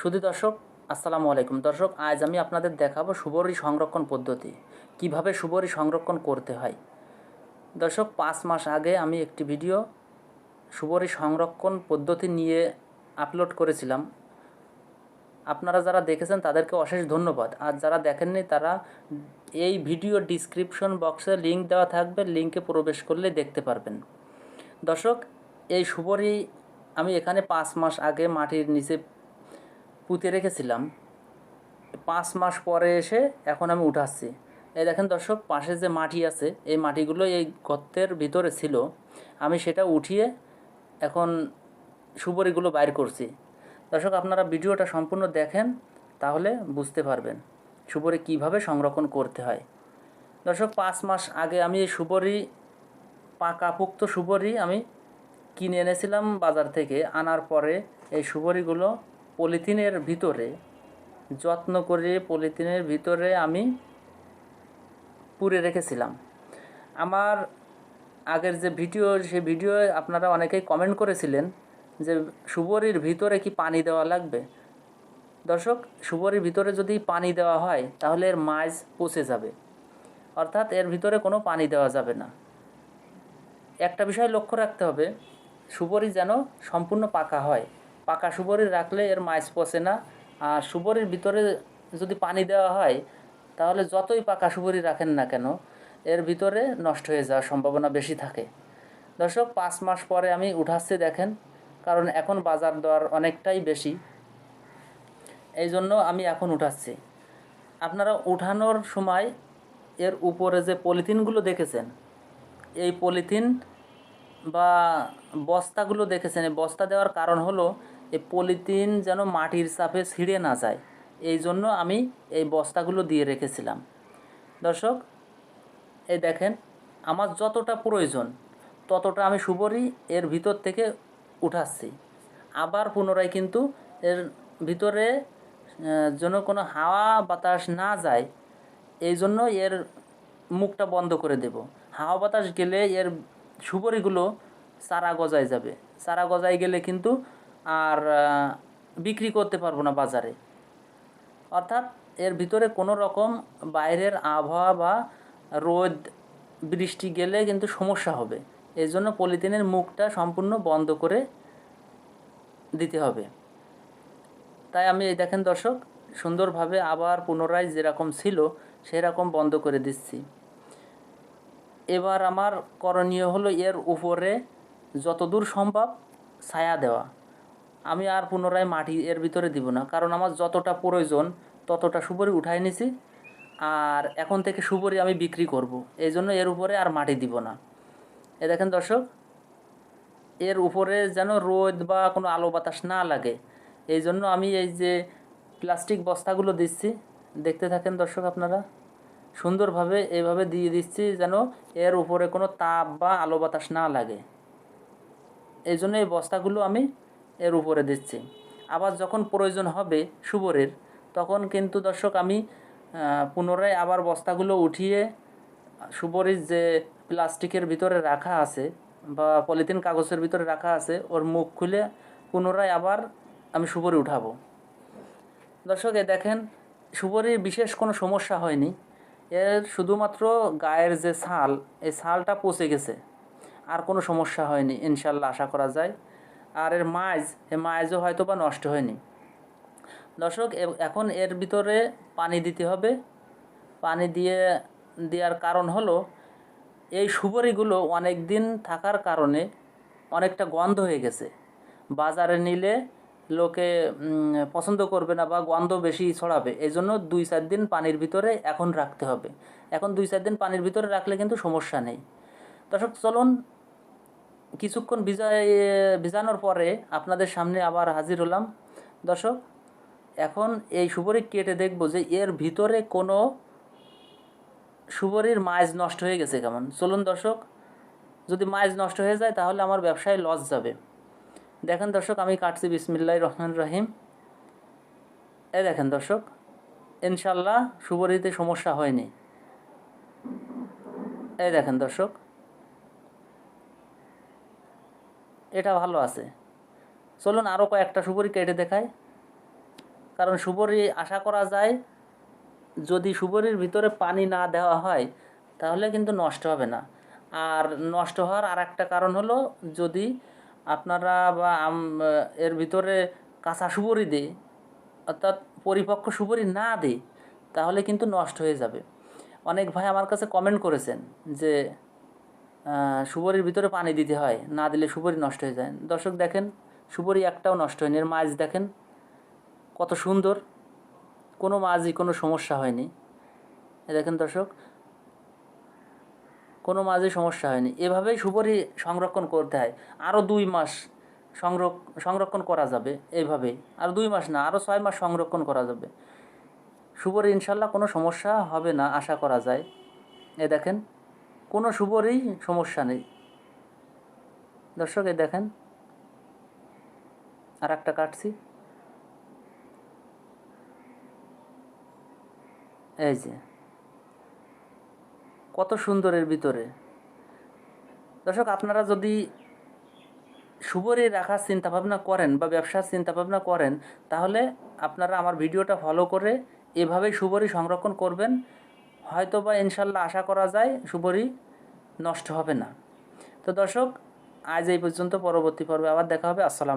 শুধু দর্শক, আসসালামু আলাইকুম। দর্শক, আজ আমি আপনাদের দেখাবো সুবরি সংরক্ষণ পদ্ধতি, কীভাবে সুবরি সংরক্ষণ করতে হয়। দর্শক, পাঁচ মাস আগে আমি একটি ভিডিও সুবরি সংরক্ষণ পদ্ধতি নিয়ে আপলোড করেছিলাম। আপনারা যারা দেখেছেন, তাদেরকে অশেষ ধন্যবাদ। আর যারা দেখেননি, তারা এই ভিডিও ডিসক্রিপশন বক্সে লিঙ্ক দেওয়া থাকবে লিঙ্কে প্রবেশ করলে দেখতে পারবেন। দর্শক, এই সুবরি আমি এখানে পাঁচ মাস আগে মাটির নিচে পুঁতে রেখেছিলাম। পাঁচ মাস পরে এসে এখন আমি উঠাচ্ছি। এই দেখেন দর্শক, পাশে যে মাটি আছে, এই মাটিগুলো এই গর্তের ভিতরে ছিল। আমি সেটা উঠিয়ে এখন সুপরিগুলো বাইর করছি। দর্শক, আপনারা ভিডিওটা সম্পূর্ণ দেখেন, তাহলে বুঝতে পারবেন সুপরি কীভাবে সংরক্ষণ করতে হয়। দর্শক, পাঁচ মাস আগে আমি এই সুবরি পাকাপুক্ত সুপরি আমি কিনে এনেছিলাম বাজার থেকে। আনার পরে এই সুবরিগুলো পলিথিনের ভিতরে, যত্ন করে পলিথিনের ভিতরে আমি পুরে রেখেছিলাম। আমার আগের যে ভিডিও, সেই ভিডিও আপনারা অনেকেই কমেন্ট করেছিলেন যে সুবরির ভিতরে কি পানি দেওয়া লাগবে? দর্শক, সুবরির ভিতরে যদি পানি দেওয়া হয়, তাহলে এর মাছ পচে যাবে। অর্থাৎ এর ভিতরে কোনো পানি দেওয়া যাবে না। একটা বিষয় লক্ষ্য রাখতে হবে, সুবরি যেন সম্পূর্ণ পাকা হয়। পাকা সুবরি রাখলে এর মাছ পচে না। আর সুবরির ভিতরে যদি পানি দেওয়া হয়, তাহলে যতই পাকা সুবরি রাখেন না কেন, এর ভিতরে নষ্ট হয়ে যাওয়ার সম্ভাবনা বেশি থাকে। দর্শক, পাঁচ মাস পরে আমি উঠাচ্ছি দেখেন, কারণ এখন বাজার দর অনেকটাই বেশি। এই জন্য আমি এখন উঠাচ্ছি। আপনারা উঠানোর সময় এর উপরে যে পলিথিনগুলো দেখেছেন, এই পলিথিন বা বস্তাগুলো দেখেছেন, এই বস্তা দেওয়ার কারণ হলো এই পলিথিন যেন মাটির চাপে ছিঁড়ে না যায়। এই জন্য আমি এই বস্তাগুলো দিয়ে রেখেছিলাম। দর্শক, এই দেখেন, আমার যতটা প্রয়োজন, ততটা আমি সুবরি এর ভিতর থেকে উঠাচ্ছি। আবার পুনরায় কিন্তু এর ভিতরে যেন কোনো হাওয়া বাতাস না যায়, এই জন্য এর মুখটা বন্ধ করে দেব। হাওয়া বাতাস গেলে এর সুবরিগুলো চারা গজায় যাবে। চারা গজায় গেলে কিন্তু আর বিক্রি করতে পারব না বাজারে। অর্থাৎ এর ভিতরে কোনো রকম বাইরের আবহাওয়া বা রোদ, বৃষ্টি গেলে কিন্তু সমস্যা হবে। এই জন্য পলিথিনের মুখটা সম্পূর্ণ বন্ধ করে দিতে হবে। তাই আমি এই দেখেন দর্শক, সুন্দরভাবে আবার পুনরায় যেরকম ছিল, সেরকম বন্ধ করে দিচ্ছি। এবার আমার করণীয় হলো এর উপরে যতদূর সম্ভব ছায়া দেওয়া। আমি আর পুনরায় মাটি এর ভিতরে দিব না। কারণ আমার যতটা প্রয়োজন ততটা সুপরি উঠাই নিছি। আর এখন থেকে সুপরি আমি বিক্রি করব। এই জন্য এর উপরে আর মাটি দিব না। এ দেখেন দর্শক, এর উপরে যেন রোদ বা কোনো আলো বাতাস না লাগে। এই জন্য আমি এই যে প্লাস্টিক বস্তাগুলো দিচ্ছি, দেখতে থাকেন দর্শক আপনারা, সুন্দরভাবে এইভাবে দিয়ে দিচ্ছি যেন এর উপরে কোনো তাপ বা আলো বাতাস না লাগে। এই জন্য এই বস্তাগুলো আমি এর উপরে দিচ্ছি। আবার যখন প্রয়োজন হবে সুবরের, তখন কিন্তু দর্শক আমি পুনরায় আবার বস্তাগুলো উঠিয়ে সুবরির যে প্লাস্টিকের ভিতরে রাখা আছে বা পলিথিন কাগজের ভিতরে রাখা আছে, ওর মুখ খুলে পুনরায় আবার আমি সুবরি উঠাবো। দর্শক, এ দেখেন, সুবরির বিশেষ কোনো সমস্যা হয়নি। এর শুধুমাত্র গায়ের যে ছাল, এই ছালটা পচে গেছে। আর কোনো সমস্যা হয়নি, ইনশাল্লাহ আশা করা যায়। আর এর মাইজ, এ মাইজও হয়তো বা নষ্ট হয়নি। দর্শক এখন এর ভিতরে পানি দিতে হবে। পানি দিয়ে, দেওয়ার কারণ হলো, এই সুবরিগুলো অনেক দিন থাকার কারণে অনেকটা গন্ধ হয়ে গেছে। বাজারে নিলে লোকে পছন্দ করবে না বা গন্ধ বেশি ছড়াবে। এই জন্য দুই চার দিন পানির ভিতরে এখন রাখতে হবে। এখন দুই চার দিন পানির ভিতরে রাখলে কিন্তু সমস্যা নেই। দর্শক, চলুন কিছুক্ষণ ভিজায় ভিজানোর পরে আপনাদের সামনে আবার হাজির হলাম। দর্শক, এখন এই সুবরি কেটে দেখব যে এর ভিতরে কোনো সুবরির মাছ নষ্ট হয়ে গেছে কেমন। চলুন দর্শক, যদি মাছ নষ্ট হয়ে যায় তাহলে আমার ব্যবসায় লস যাবে। দেখেন দর্শক, আমি কাটছি বিসমিল্লাহ রহমান রহিম। এ দেখেন দর্শক ইনশাল্লাহ সুবরিতে সমস্যা হয়নি। এই দেখেন দর্শক এটা ভালো আছে। চলুন আরও কয়েকটা সুবরি কেটে দেখায় কারণ সুবরি আশা করা যায়, যদি সুবরির ভিতরে পানি না দেওয়া হয়, তাহলে কিন্তু নষ্ট হবে না। আর নষ্ট হওয়ার আর একটা কারণ হলো, যদি আপনারা বা এর ভিতরে কাঁচা সুবরি দিই অর্থাৎ পরিপক্ক সুবরি না দিই তাহলে কিন্তু নষ্ট হয়ে যাবে। অনেক ভাই আমার কাছে কমেন্ট করেছেন যে সুবরির ভিতরে পানি দিতে হয়, না দিলে সুবরি নষ্ট হয়ে যায়। দর্শক দেখেন সুবরি একটাও নষ্ট হয়নি। এর মাছ দেখেন, কত সুন্দর। কোনো মাছই, কোনো সমস্যা হয়নি। এ দেখেন দর্শক, কোনো মাছই সমস্যা হয়নি। এভাবেই সুপরি সংরক্ষণ করতে হয়। আরও দুই মাস সংরক সংরক্ষণ করা যাবে এইভাবেই আর দুই মাস না, আরও ছয় মাস সংরক্ষণ করা যাবে। সুপরি ইনশাল্লাহ কোনো সমস্যা হবে না, আশা করা যায়। এ দেখেন কোনো সুপরেই সমস্যা নেই। দর্শক দেখেন আর একটা কাটছি। এই যে, কত সুন্দরের ভিতরে। দর্শক, আপনারা যদি সুবরি রাখার চিন্তাভাবনা করেন বা ব্যবসার চিন্তাভাবনা করেন, তাহলে আপনারা আমার ভিডিওটা ফলো করে এভাবেই সুবরি সংরক্ষণ করবেন। হয়তো বা ইনশাল্লাহ আশা করা যায় সুপরি নষ্ট হবে না। তো দর্শক, আজ এই পর্যন্ত। পরবর্তী পর্বে আবার দেখা হবে। আসসালাম